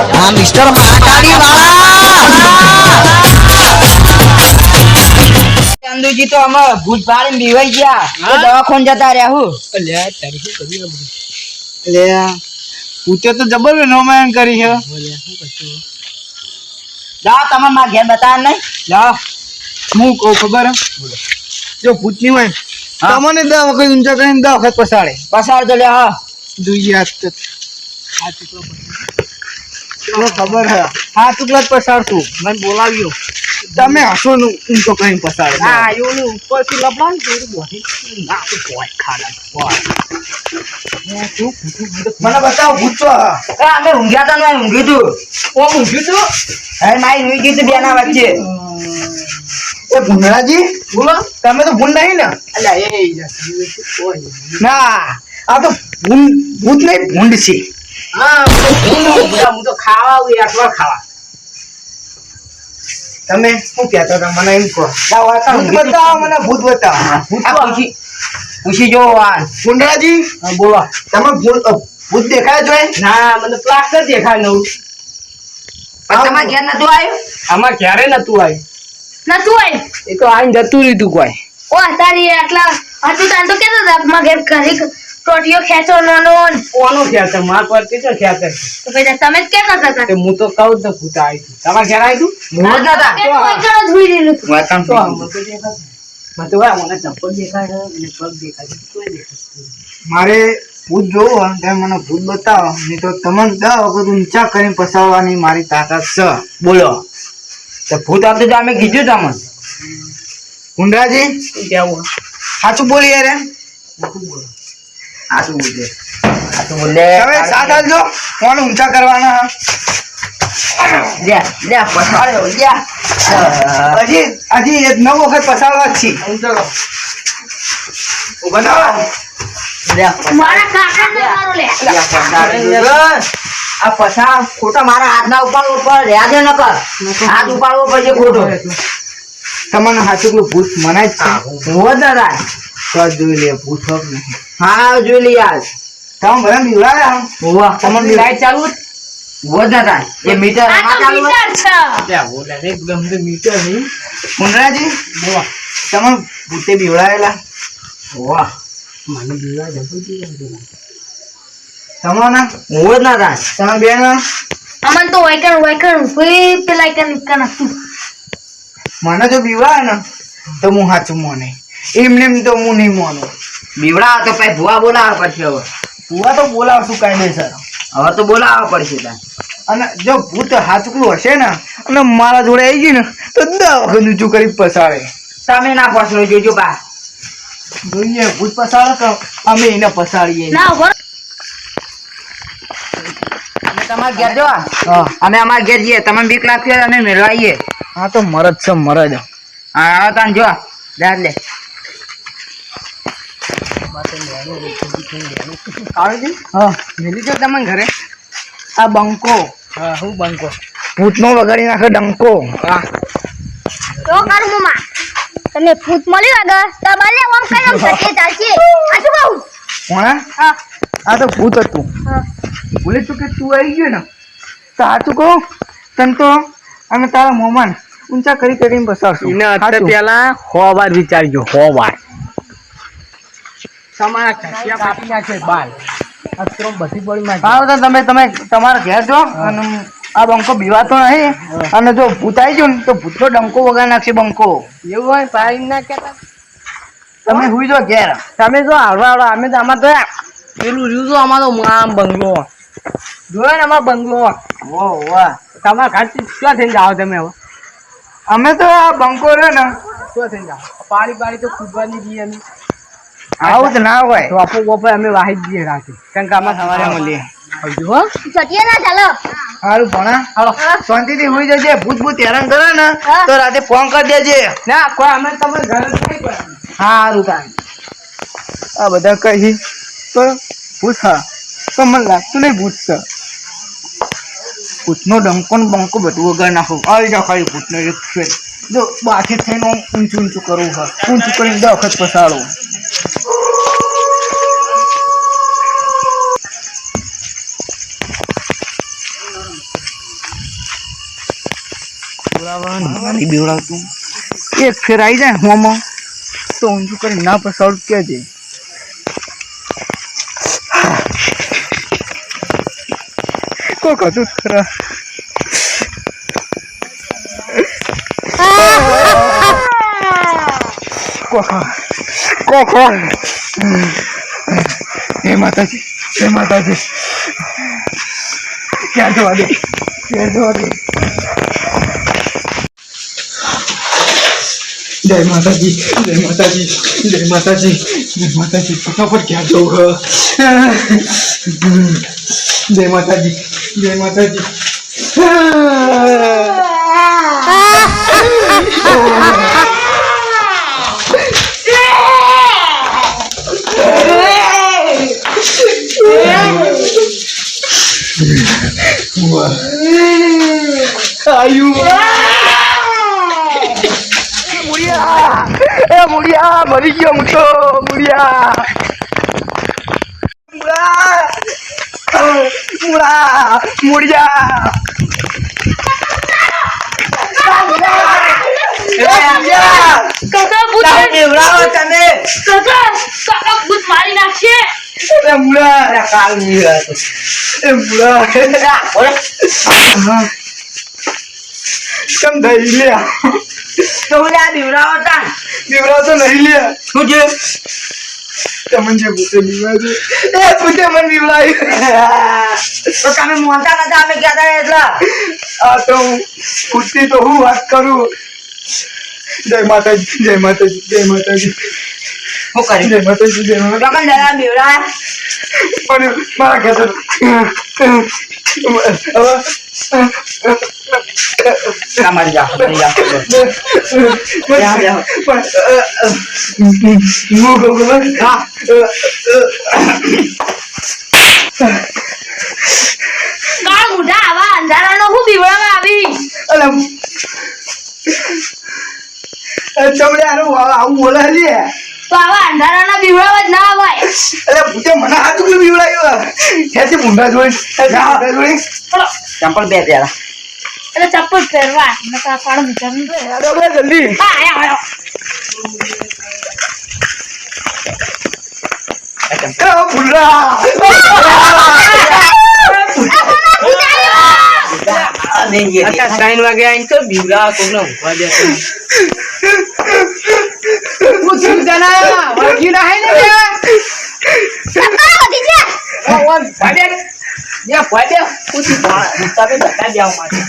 આ મિસ્ટર મહાકાળી વાળા. ચંદુજી તો અમે ભૂત પાડીને બીવાઈ ગયા. તો દવાખાને જતા રહ્યા હું. એટલે પૂછે તો જબર નોમાયન કરી છે. જાઓ તમે મારા ઘેર બતા નહીં. જા હું કહું ખબર હે? જો પૂછની હોય. તમને દસ વખત ઊંચા કરીને દસ વખત પસાડે પસાડ તો લે હા જોઈએ આ તો તમને ખબર હે હા ટુકડા જ પસાડતું મને બોલાવ્યો તમે હસો નું ઊંચો કઈ પસાર ના એવું નહીં ઉપરથી લપડા ને થોડું બોધી ના તો કોઈ ખાડા મને બતાવો ભૂત હા. એ અમે ઊંઘ્યા તા ને ઊંઘી તું ઓ ઊંઘ્યું તું હે મારી ઊંઘી ગઈ તું બેના વચ્ચે એ ભૂંડરાજી બોલો તમે તો ભૂંડ નહીં ને અલ્યા એ ના આ તો ભૂંડ ભૂત નહીં ભૂંડ છે હા હું તો હું તો ખાવા આવું ખાવા. તમે શું કેતા હતા? મને એમ કહો. ભૂત બતાવો મને ભૂત બતાવો. ભૂત પૂછી પૂછી જો આ બોલો. તમે ભૂત દેખાય છે ના મને પ્લાસ્ટર દેખાય નવું. તમારે ઘેર નતું આવ્યું? આમાં ક્યારે નતું આવ્યું? નતું આવ્યું? એ તો આઈને જતું લીધું કોઈ. ઓ તારી આટલા હતું તાન તો કેતો હતા ઘેર ઘરે ટોટીઓ ખેંચો નાનો. કોનો ખેંચે? માર પરથી તો ખ્યાલ છે તો ભાઈ તમે જ કેતા હતા તે હું તો કહું જ ને ભૂત આવી હતું તમારે ઘેર આવી તું જ નતા કોઈ કણ ધોઈ હુઈ તું હતું. કામ તો તો. મને તો મને ચપ્પલ દેખાય અને પગ દેખાય છે. કોઈ દેખાય મારે ભૂત જોવું હોય તમે મને ભૂત બતાવો. નહીં તો તમને દસ વખત ઊંચા કરીને પસાવવાની મારી તાકાત છે. બોલો. તો ભૂત હતું તો અમે કીધું તમને કુંડરાજી? કેવું? સાચું સાચું રે. યાર આ શું બોલે. આ શું બોલે. તમે સાથ આપજો કોણ ઊંચા કરવાના? લે લે પછાડ્યો લે હજી હજી એક નવ વખત જ છે ઊભા થાઓ. લે મારા કાકાને મારો લે. લે. પછાડ્યો. આ પછા ખોટા મારા હાથના ઉપાડવો ઉપર રહ્યા નકર. હાથ ઉપાડવો પડશે ખોટો. તમને સાચું ભૂત મને જ છે. હોવ જ તો જ જોઈ લે પૂછો નહીં હા જોઈ લે આજ. તમે બધા બીવડાયા વાહ તમારી લાઈટ ચાલુ જ? એ મીટર આ ચાલુ. મીટર છે. ત્યાં બોલે રે, ગમે તે મીટર નહીં. ભૂંડરાજી બોલો. તમે ભૂતે બીવડાયેલા હોવ મને બીવાય જબરું બીવાય. તમારા હોવ જ નતા તમે બેન અમન તો વાયકણ વાયકણ કોઈ પેલા કન કન મને જો બીવડાય ને તો હું સાચું મોને. એમને તો હું નહીં માનું. બીવડા તો પછી ભૂવા બોલાવવા પડશે હવે. ભૂવા તો બોલાવશું કાયદેસર હવે તો બોલાવવા પડશે ત્યાં અને જો ભૂત હાચુકલું હશે ને અને મારા જોડે આવી ગઈ ને તો દસ વખત ઊંચું કરી પસાડે તમે ના પસરો જોજો બા. જોઈએ ભૂત પસાડે તો અમે એને પસાડીએ તમારા ઘેર જો અમે અમારા ઘેર જઈએ. તમે બીક લાગતી અમે મેળવાઈએ. હા તો મરદ છે મરદ. હા હવે જો દાદ લે. કાળજી હા. મેલી જો તમને ઘરે. આ બંકો. હા, હું બંકો. ભૂતનો વગાડી નાખે ડંકો. હા. તો કર મમ્મા તને ભૂત મળ્યું આગળ? તમારે ઓમ કઈ ઓમ સકે ચાલશે. આ શું કહું? કોણા હા. આ તો ભૂત હતું. હા. ભૂલે તું કે તું આવી ગયો ને? તો સાચું કહું? તને તો અમે તારા મોમાન ઊંચા કરી કરીને બસાવશું એને અત્યારે. પેલા સો વાર વિચારજો સો વાર તમારા ખસિયા કાપી નાખે બાલ. અસ્ત્રો બધી પડી નાખે હા તો તમે તમે તમારા ઘેર જો અને આ બંકો બીવાતો નહીં. અને જો ભૂતાઈ ગયો ને તો ભૂતનો ડંકો વગા નાખશે બંકો. એવું હોય ભાઈ ના કેતા તમે હુઈ જો ઘેર. તમે જો આવડો આવડો અમે તો આમાં તો પેલું રહ્યું તો અમારો આમ બંગલો. જોયો ને અમારો બંગલો. ઓ વાહ. તમારા ઘાટ ક્યાં થઈને જાઓ તમે હવે? અમે તો આ બંકો રહ્યો ને. ક્યાં થઈને જાઓ? પાડી પાડી તો કૂદવાની જઈએ અમે આવું જ ના હોય. ટોપો બોપો અમે વાહી દઈએ રાખી શંકામાં કે આમાં સવારે મળીએ આવજો હો. ચટીએ ના ચાલો. સારું ભણા. હાલો. શાંતિથી હુઈ જજે. ભૂત ભૂત હેરાન કરે ને તો રાતે ફોન કરી દેજે. ના કોઈ અમે તમે ઘરે નહીં પડે. સારું તાન આ બધા કહી તો ભૂત હા. તો મને લાગતું નહીં ભૂત છે. ભૂતનો ડંકો ને બંકો બધું વગર નાખું. આવી જાઓ ખાલી ભૂતનો એક ફેર. જો બાકી થઈને ઊંચું ઊંચું કરવું હોય ઊંચું કરીને દસ વખત પસાડું નહીં બેવડાવતું? એક ફેર આવી જાય હોમાં, તો ઊંધું કરી? ના પસાડું કહેજે કોક હતું ખરા. કોખા કોખા હે માતાજી હે માતાજી. ક્યાં જવા દે? ક્યાં જવા દે? જય માતાજી જય માતાજી જય માતાજી જય માતાજી ફટાફટ ક્યાં જવું હ જય માતાજી જય માતાજી આયુ મુડિયા એ મુડિયા મરી ગયો તો મુડિયા મુડા મુડા મુડિયા કાકા ભૂત બેવડાવો તમે કાકા કાકા ભૂત મારી નાખશે એ મુડા કાલ હતો એ મુડા કેમ થઈ લ્યા તો હું આ બેવડાવો તા દીવડા તો નહીં લ્યા શું છે? તમને જે ભૂતે બીવાય છે. એ ભૂતે મને બીવડાય તો તમે મોનતા નતા અમે કહેતા એટલે? આ તો ભૂતની તો હું વાત કરું. જય માતાજી જય માતાજી જય માતાજી. હું કરી? જય માતાજી જય માતાજી. પણ દયા બેવડા પણ મારા ઘર તમારી જા તમારી જા હા કાળ મુઢા આવા અંધારાનો બીવડામાં જ ના આવાય અરે, ભૂતે મને હાથ બીવડાયું. ક્યાંથી મુંડા જોઈ મુંડા જોઈ ચંપલ બે પહેરા. એટલે ચપ્પલ પહેરવા. કાળ મુઢા અરે આપણે જલ્દી. હા આયો આયો. ભૂંડા ત્રણ વાગે આવીને તો બીવડા કોકને ઊંઘવા દે પૂછ્યું તને વળગ્યું ના. હે ને. ત્યાં ભાડે યા ભાડે પૂછી તમે બતા જાવ માટે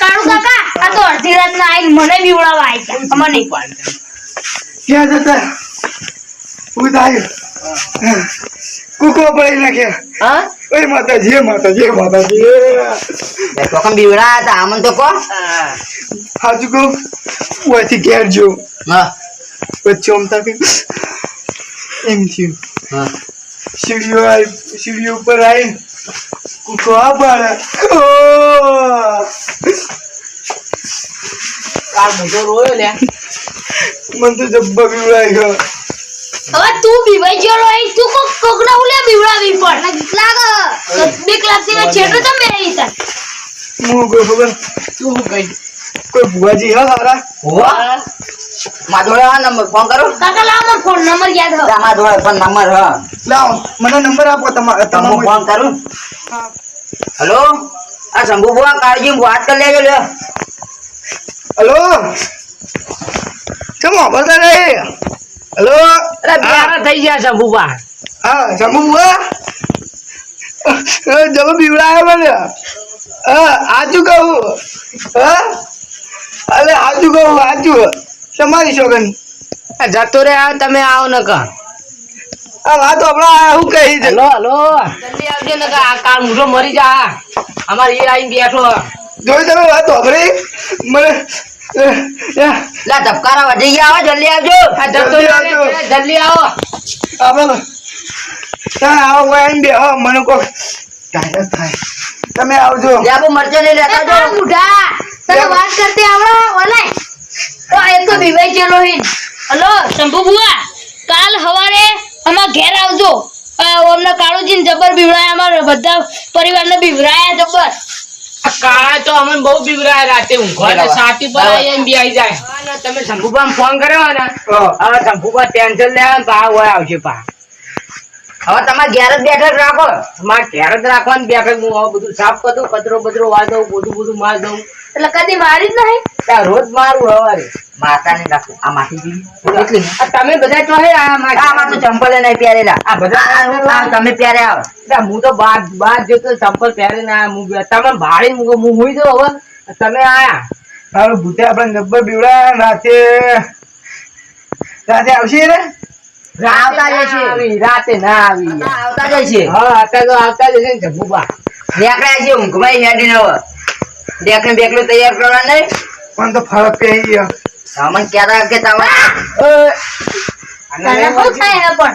કાળુ કાકા આ તો અડધી રાતના આવીને મને બીવડાવા આવી ગયા. અમને નહીં ક્યાં જતા? થાય. કુકો પડી નાખ્યા હા? ઓય માતાજી એ માતાજી એ માતાજી. બે ટોકન બીવડા હતા આમન તો કો. હાજુ કહું ઓયથી ઘેર જો. હા. વચ્ચે ઓમતા કે એમ થયું. હા. સીડીઓ આવી સીડીઓ ઉપર આવી કુકો આ મોટો રોયો લે મને તો જબ્બા ગયો હવે તું બીવાઈ ગયો રહી તું કોક કોકને ઉલે બીવડાવી પણ. લાગે. બીક લાગતી હોય છેટો રહી હું કોઈ ખબર? તું શું કહી કોઈ ભુવાજી હા હારા હોવા. માં આ નંબર ફોન કરો. કાકા લાવ મને ફોન નંબર યાદ હો. તમારા જોડે નંબર હ. લાવો મને નંબર આપો તમારો. તમે ફોન કરું? હેલો? આ શંભુ બુઆ કાળજી વાત કરી લેજો લ્યો. શું કેમ વાપરતા રહે હલો? અરે પ્યારા થઈ ગયા શંભુ હા શંભુ બુઆ જબ બીવડાયો મને. હા આજુ કહું. હા? અરે આજુ કહું આજુ તમારી સોગન જતો રે આ તમે આવો ન કા આ વાત હમણાં હું કહી દે હલો હલો. જલ્દી આવજો ને આ કાળ મરી જા. અમાર એ આવીને બેઠો. જોઈ તમે વાત વાપરી મને લા ધબકારા વધી ગયા આવો જલ્દી આવજો. આ જતો રે આવજો. જલ્દી આવો. આપણે આવો કોઈ બે હો મને કોઈ ટાયર થાય. તમે આવજો. બહુ મરચો નહીં લેતા જો. મુઢા તને વાત કરતી આવડે ઓલે તો એ તો હિન હલો શંભુ બુઆ કાલ હવારે અમાર ઘેર આવજો અમને કાળુજીને જબર બીવડાયા અમારા બધા પરિવારને બીવડાયા જબર આ કાળા તો અમને બહુ બીવરાય રાતે ઊંઘવા. સાથી પર. આવીને બેસી જાય તમે શંભુભા ફોન કર્યો ને હા. હવે શંભુબા ટેન્શન લે ને પા હોય આવશે પા હવે તમારે ઘેર જ બેઠક રાખો. મારે ઘેર જ રાખવાનું બેઠક હું હવે બધું સાફ કરું કચરો બચરો વા દઉં બધું બધું માર દઉં. એટલે કદી મારી જ નહીં. ત્યાં રોજ મારું હવારે. માતાને રાખો. આ માટી એટલી તમે બધા ચોહે આ માર- આમાં તો ચંપલ નહીં પહેરેલા. આ બધા તમે પહેરે આવો. હું તો બાર બાર જતો ચંપલ પહેરીને આ હું તમે ભાડી મૂકો હું હુઈ જાઉં હવે. તમે આયા. તારું ભૂતે આપણે નબ્બર બીવડા રાતે. રાતે આવશે રે આવતા રાતે છે રાતે ના આવી. આવતા જાય છે હા અત્યારે તો આવતા જશે ને જમ્મુબા દેખાય છે ઊંઘમાં હેડીને હવે દેખને બેકલું તૈયાર કરવા નહીં? પણ તો ફરક પે ગયો સામાન ક્યારે કે તમે થાય પણ?